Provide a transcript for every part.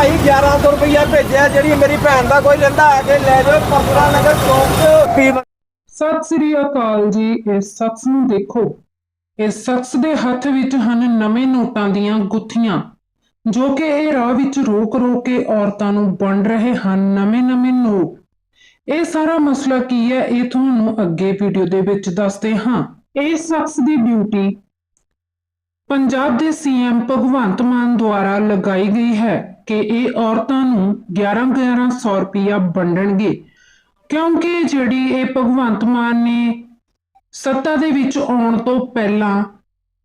ਭਾਈ 1100 ਰੁਪਇਆ ਭੇਜਿਆ, ਜਿਹੜੀ ਮੇਰੀ ਭੈਣ ਦਾ ਕੋਈ ਲੈਂਦਾ ਆ ਕੇ ਲੈ ਜਾਓ, ਪਰਪਰਾ ਨਗਰ ਚੌਂਕ ਪੀ ਸਤਿ ਸ੍ਰੀ ਅਕਾਲ ਜੀ, ਇਸ ਸ਼ਖਸ ਨੂੰ ਦੇਖੋ। ਇਸ ਸ਼ਖਸ ਦੇ ਹੱਥ ਵਿੱਚ ਹਨ ਨਵੇਂ ਨੋਟਾਂ ਦੀਆਂ ਗੁੱਥੀਆਂ, ਜੋ ਕਿ ਇਹ ਰਾਹ ਵਿੱਚ ਰੋਕ ਰੋਕ ਕੇ ਔਰਤਾਂ ਨੂੰ ਵੰਡ ਰਹੇ ਹਨ ਨਵੇਂ-ਨਵੇਂ ਨੋਟ। ਇਹ ਸਾਰਾ ਮਸਲਾ ਕੀ ਹੈ, ਇਹ ਤੁਹਾਨੂੰ ਅੱਗੇ ਵੀਡੀਓ ਦੇ ਵਿੱਚ ਦੱਸਦੇ ਹਾਂ। ਇਹ ਸ਼ਖਸ ਦੀ ਡਿਊਟੀ ਪੰਜਾਬ ਦੇ ਸੀਐਮ ਭਗਵੰਤ ਮਾਨ ਦੁਆਰਾ ਲਗਾਈ ਗਈ ਹੈ। ਕਿ ਇਹ ਔਰਤਾਂ ਨੂੰ 11-1100 ਰੁਪਇਆ ਵੰਡਣਗੇ। ਕਿਉਂਕਿ ਜਿਹੜੀ ਇਹ ਭਗਵੰਤ ਮਾਨ ਨੇ ਸੱਤਾ ਦੇ ਵਿੱਚ ਆਉਣ ਤੋਂ ਪਹਿਲਾਂ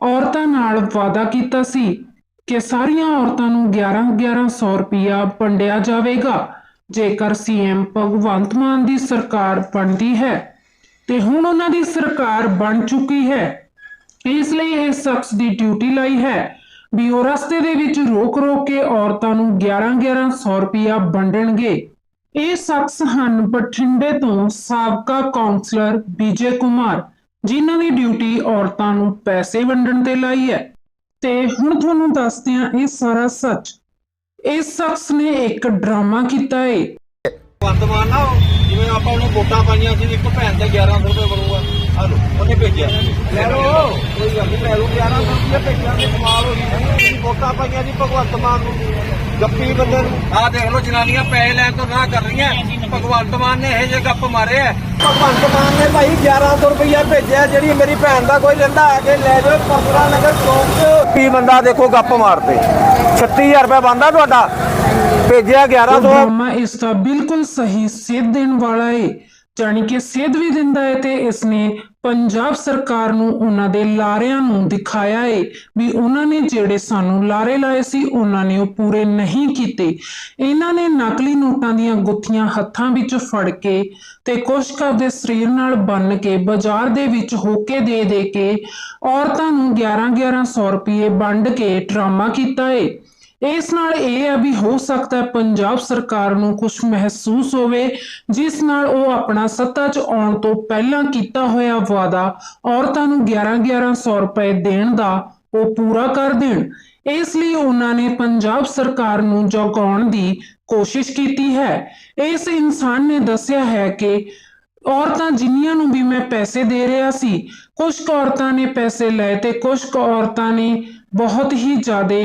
ਔਰਤਾਂ ਨਾਲ ਵਾਅਦਾ ਕੀਤਾ ਸੀ ਕਿ ਸਾਰੀਆਂ ਔਰਤਾਂ ਨੂੰ 11-1100 ਰੁਪਇਆ ਵੰਡਿਆ ਜਾਵੇਗਾ, ਜੇਕਰ ਸੀਐਮ ਭਗਵੰਤ ਮਾਨ ਦੀ ਸਰਕਾਰ ਬਣਦੀ ਹੈ। ਤੇ ਹੁਣ ਉਹਨਾਂ ਦੀ ਸਰਕਾਰ ਬਣ ਚੁੱਕੀ ਹੈ। ਇਸ ਲਈ ਇਹ ਸ਼ਖਸ ਦੀ ਡਿਊਟੀ ਲਈ ਹੈ। ਵੀ ਉਹ ਰਸਤੇ ਦੇ ਵਿੱਚ ਰੋਕ ਰੋਕ ਕੇ ਔਰਤਾਂ ਨੂੰ 11-1100 ਰੁਪਇਆ ਵੰਡਣਗੇ। ਇਹ ਸ਼ਖਸ ਹਨ ਬਠਿੰਡੇ ਤੋਂ ਸਾਬਕਾ ਕਾਉਂਸਲਰ ਵਿਜੇ ਕੁਮਾਰ, ਜਿਨ੍ਹਾਂ ਦੀ ਡਿਊਟੀ ਔਰਤਾਂ ਨੂੰ ਪੈਸੇ ਵੰਡਣ ਤੇ ਲਾਈ ਹੈ। ਤੇ ਹੁਣ ਤੁਹਾਨੂੰ ਦੱਸਦੇ ਹਾਂ ਇਹ ਸਾਰਾ ਸੱਚ। ਇਸ ਸ਼ਖਸ ਨੇ ਇੱਕ ਡਰਾਮਾ ਕੀਤਾ ਏ। ਵਰਤਮਾਨ ਆਪਾਂ ਉਹਨੂੰ ਵੋਟਾਂ ਪਾਈਆਂ ਸੀ ਇੱਕ ਭੈਣ ਤੇ 1100 ਰੁਪਏ ਬਣੂਗਾ। ਆ ਲੋ ਉਹਨੇ ਭੇਜਿਆ। ਲੈ ਲੋ ਕੋਈ ਗੱਲ ਨਹੀਂ ਲੈ ਲੋ 1100 ਰੁਪਏ ਭੇਜਿਆ ਤੇ ਕਮਾਲ ਹੋ ਗਈ। ਜਿਹੜੀ ਵੋਟਾਂ ਪਾਈਆਂ ਸੀ ਭਗਵੰਤ ਮਾਨ ਨੂੰ। ਗੱਪੀ ਬੰਦੇ ਨੂੰ। ਆਹ ਦੇਖ ਲੋ ਜਨਾਨੀਆਂ ਪੈਸੇ ਲੈਣ ਤੋਂ ਨਾ ਕਰ ਰਹੀਆਂ। ਭਗਵੰਤ ਮਾਨ ਨੇ ਇਹ ਜੇ ਗੱਪ ਮਾਰੇ ਆ। ਭਗਵੰਤ ਮਾਨ ਨੇ ਭਾਈ 1100 ਰੁਪਇਆ ਭੇਜਿਆ ਜਿਹੜੀ ਮੇਰੀ ਭੈਣ ਦਾ ਕੋਈ ਲੈਂਦਾ ਆ ਕੇ ਲੈ ਜਾਓ ਪਰਪਰਾ ਨਗਰ ਚੌਂਕ। 'ਚ ਕੀ ਬੰਦਾ ਦੇਖੋ ਗੱਪ ਮਾਰਦੇ। 36000 ਰੁਪਏ ਬੰਦਾ ਤੁਹਾਡਾ। ਭੇਜਿਆ 1100 ਡਰਾਮਾ ਇਸ ਦਾ ਬਿਲਕੁਲ ਸਹੀ ਸੇਧ ਦੇਣ ਵਾਲਾ ਹੈ ਜਾਣੀ ਕਿ ਸੇਧ ਵੀ ਦਿੰਦਾ ਹੈ ਤੇ ਇਸ ਨੇ ਪੰਜਾਬ ਸਰਕਾਰ ਨੂੰ ਉਹਨਾਂ ਦੇ ਲਾਰਿਆਂ ਨੂੰ ਦਿਖਾਇਆ ਹੈ ਵੀ ਉਹਨਾਂ ਨੇ ਜਿਹੜੇ ਸਾਨੂੰ ਲਾਰੇ ਲਾਏ ਸੀ, ਉਹਨਾਂ ਨੇ ਉਹ ਪੂਰੇ ਨਹੀਂ ਕੀਤੇ। ਇਹਨਾਂ ਨੇ ਨਕਲੀ ਨੋਟਾਂ ਦੀਆਂ ਗੁੱਥੀਆਂ ਹੱਥਾਂ ਵਿੱਚ ਫੜ ਕੇ ਤੇ ਕੁਛ ਕੁ ਸਰੀਰ ਨਾਲ ਬੰਨ ਕੇ ਬਾਜ਼ਾਰ ਦੇ ਵਿੱਚ ਹੋਕੇ ਦੇ ਦੇ ਕੇ ਔਰਤਾਂ ਨੂੰ 11-1100 ਰੁਪਏ ਵੰਡ ਕੇ ਡਰਾਮਾ ਕੀਤਾ ਏ। ਇਸ ਨਾਲ ਇਹ ਹੈ ਵੀ ਹੋ ਸਕਦਾ ਹੈ ਪੰਜਾਬ ਸਰਕਾਰ ਨੂੰ ਕੁਝ ਮਹਿਸੂਸ ਹੋਵੇ, ਜਿਸ ਨਾਲ ਉਹ ਆਪਣਾ ਸੱਤਾ 'ਚ ਆਉਣ ਤੋਂ ਪਹਿਲਾਂ ਕੀਤਾ ਹੋਇਆ ਵਾਅਦਾ ਔਰਤਾਂ ਨੂੰ 11-1100 ਰੁਪਏ ਦੇਣ ਦਾ ਉਹ ਪੂਰਾ ਕਰ ਦੇਣ। ਇਸ ਲਈ ਉਹਨਾਂ ਨੇ ਪੰਜਾਬ ਸਰਕਾਰ ਨੂੰ ਜਗਾਉਣ ਦੀ ਕੋਸ਼ਿਸ਼ ਕੀਤੀ ਹੈ। ਇਸ ਇਨਸਾਨ ਨੇ ਦੱਸਿਆ ਹੈ ਕਿ ਔਰਤਾਂ ਜਿੰਨੀਆਂ ਨੂੰ ਵੀ ਮੈਂ ਪੈਸੇ ਦੇ ਰਿਹਾ ਸੀ ਕੁਝ ਕੁ ਔਰਤਾਂ ਨੇ ਪੈਸੇ ਲਏ ਤੇ ਕੁਝ ਕੁ ਔਰਤਾਂ ਨੇ ਬਹੁਤ ਹੀ ਜ਼ਿਆਦਾ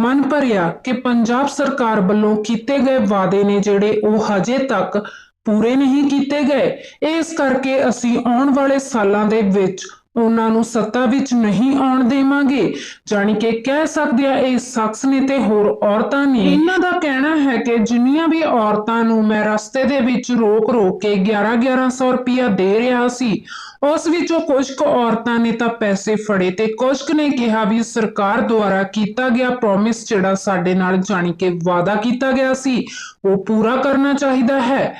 ਮਨ ਭਰਿਆ ਕਿ ਪੰਜਾਬ ਸਰਕਾਰ ਵੱਲੋਂ ਕੀਤੇ ਗਏ ਵਾਅਦੇ ਨੇ ਜਿਹੜੇ ਉਹ ਹਜੇ ਤੱਕ ਪੂਰੇ ਨਹੀਂ ਕੀਤੇ ਗਏ। ਇਸ ਕਰਕੇ ਅਸੀਂ ਆਉਣ ਵਾਲੇ ਸਾਲਾਂ ਦੇ ਵਿੱਚ ਉਹਨਾਂ ਨੂੰ ਸੱਤਾ ਵਿੱਚ ਨਹੀਂ ਆਉਣ ਦੇਵਾਂਗੇ। ਜਾਣੀ ਕਿ ਕਹਿ ਸਕਦੇ ਆ, ਇਹ ਸ਼ਖਸ ਨੇ ਤੇ ਹੋਰ ਔਰਤਾਂ ਨੇ। ਇਹਨਾਂ ਦਾ ਕਹਿਣਾ ਹੈ ਕਿ ਜਿੰਨੀਆਂ ਵੀ ਔਰਤਾਂ ਨੂੰ ਮੈਂ ਰਸਤੇ ਦੇ ਵਿੱਚ ਰੋਕ ਰੋਕ ਕੇ 11-1100 ਰੁਪਇਆ ਦੇ ਰਿਹਾ ਸੀ ਉਸ ਵਿੱਚੋਂ ਕੁਝ ਕੁ ਔਰਤਾਂ ਨੇ ਤਾਂ ਪੈਸੇ ਫੜੇ ਤੇ ਕੁਝ ਕੁ ਨੇ ਕਿਹਾ ਵੀ ਸਰਕਾਰ ਦੁਆਰਾ ਕੀਤਾ ਗਿਆ ਪ੍ਰੋਮਿਸ ਜਿਹੜਾ ਸਾਡੇ ਨਾਲ ਜਾਣੀ ਕਿ ਵਾਅਦਾ ਕੀਤਾ ਗਿਆ ਸੀ, ਉਹ ਪੂਰਾ ਕਰਨਾ ਚਾਹੀਦਾ ਹੈ।